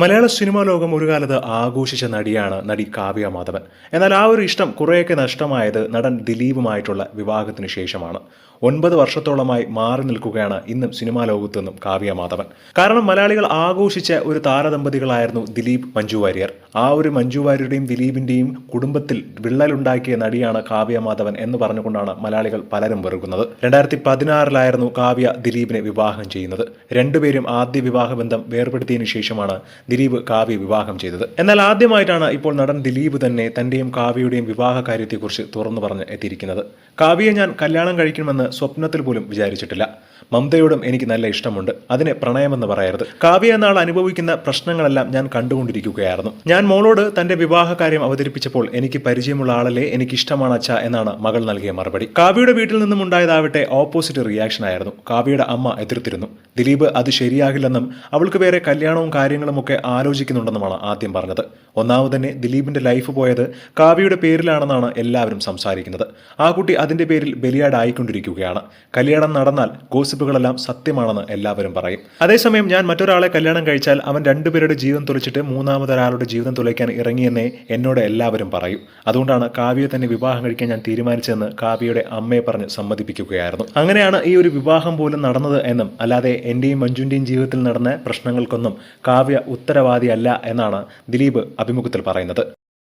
മലയാള cinema ലോകം ഒരു കാലത്ത് ആഘോഷിച്ച നടിയാണ് നടി കാവ്യ മാധവൻ. എന്നാൽ ആ ഒരു ഇഷ്ടം കുറേയൊക്കെ നഷ്ടമായത് നടൻ ദിലീപുമായിട്ടുള്ള വിവാഹത്തിന് ശേഷമാണ്. ഒൻപത് വർഷത്തോളമായി മാറി നിൽക്കുകയാണ് ഇന്നും സിനിമാ ലോകത്തു നിന്നും കാവ്യ മാധവൻ. കാരണം മലയാളികൾ ആഘോഷിച്ച ഒരു താരദമ്പതികളായിരുന്നു ദിലീപ് മഞ്ജു വാര്യർ. ആ ഒരു മഞ്ജു വാര്യരുടെയും ദിലീപിന്റെയും കുടുംബത്തിൽ വിള്ളലുണ്ടാക്കിയ നടിയാണ് കാവ്യ മാധവൻ എന്ന് പറഞ്ഞുകൊണ്ടാണ് മലയാളികൾ പലരും വെറുക്കുന്നത്. രണ്ടായിരത്തി പതിനാറിലായിരുന്നു കാവ്യ ദിലീപിനെ വിവാഹം ചെയ്യുന്നത്. രണ്ടുപേരും ആദ്യ വിവാഹ ബന്ധം വേർപെടുത്തിയതിനു ശേഷമാണ് ദിലീപ് കാവ്യ വിവാഹം ചെയ്തത്. എന്നാൽ ആദ്യമായിട്ടാണ് ഇപ്പോൾ നടൻ ദിലീപ് തന്നെ തന്റെയും കാവ്യയുടെയും വിവാഹ കാര്യത്തെക്കുറിച്ച് തുറന്നു പറഞ്ഞ് എത്തിയിരിക്കുന്നത്. കാവ്യയെ ഞാൻ കല്യാണം കഴിക്കണമെന്ന് സ്വപ്നത്തിൽ പോലും വിചാരിച്ചിട്ടില്ല. മമതയോടും എനിക്ക് നല്ല ഇഷ്ടമുണ്ട്. അതിനെ പ്രണയമെന്ന് പറയരുത്. കാവ്യ എന്നാൾ അനുഭവിക്കുന്ന പ്രശ്നങ്ങളെല്ലാം ഞാൻ കണ്ടുകൊണ്ടിരിക്കുകയായിരുന്നു. ഞാൻ മോളോട് തന്റെ വിവാഹ കാര്യം അവതരിപ്പിച്ചപ്പോൾ എനിക്ക് പരിചയമുള്ള ആളല്ലേ എനിക്ക് ഇഷ്ടമാണ് അച്ഛ എന്നാണ് മകൾ നൽകിയ മറുപടി. കാവ്യയുടെ വീട്ടിൽ നിന്നും ഉണ്ടായതാവട്ടെ ഓപ്പോസിറ്റ് റിയാക്ഷൻ ആയിരുന്നു. കാവ്യയുടെ അമ്മ എതിർത്തിരുന്നു. ദിലീപ് അത് ശരിയാകില്ലെന്നും അവൾക്ക് വേറെ കല്യാണവും കാര്യങ്ങളും ഒക്കെ ആലോചിക്കുന്നുണ്ടെന്നുമാണ് ആദ്യം പറഞ്ഞത്. ഒന്നാമത് തന്നെ ദിലീപിന്റെ ലൈഫ് പോയത് കാവ്യയുടെ പേരിലാണെന്നാണ് എല്ലാവരും സംസാരിക്കുന്നത്. ആ കുട്ടി അതിന്റെ പേരിൽ ബലിയാടായിക്കൊണ്ടിരിക്കുകയാണ്. കല്യാണം നടന്നാൽ ഗോസിപ്പുകളെല്ലാം സത്യമാണെന്ന് എല്ലാവരും പറയും. അതേസമയം ഞാൻ മറ്റൊരാളെ കല്യാണം കഴിച്ചാൽ അവൻ രണ്ടുപേരുടെ ജീവൻ തുലച്ചിട്ട് മൂന്നാമതൊരാളുടെ ജീവിതം തുലയ്ക്കാൻ ഇറങ്ങിയെന്നേ എന്നോട് എല്ലാവരും പറയും. അതുകൊണ്ടാണ് കാവ്യയെ തന്നെ വിവാഹം കഴിക്കാൻ ഞാൻ തീരുമാനിച്ചതെന്ന് കാവ്യയുടെ അമ്മയെ പറഞ്ഞ് സമ്മതിപ്പിക്കുകയായിരുന്നു. അങ്ങനെയാണ് ഈ ഒരു വിവാഹം പോലും നടന്നത് എന്നും അല്ലാതെ എന്റെയും മഞ്ജുവിന്റെയും ജീവിതത്തിൽ നടന്ന പ്രശ്നങ്ങൾക്കൊന്നും കാവ്യ ഉത്തരവാദിയല്ല എന്നാണ് ദിലീപ് അഭിമുഖത്തിൽ പറയുന്നത്.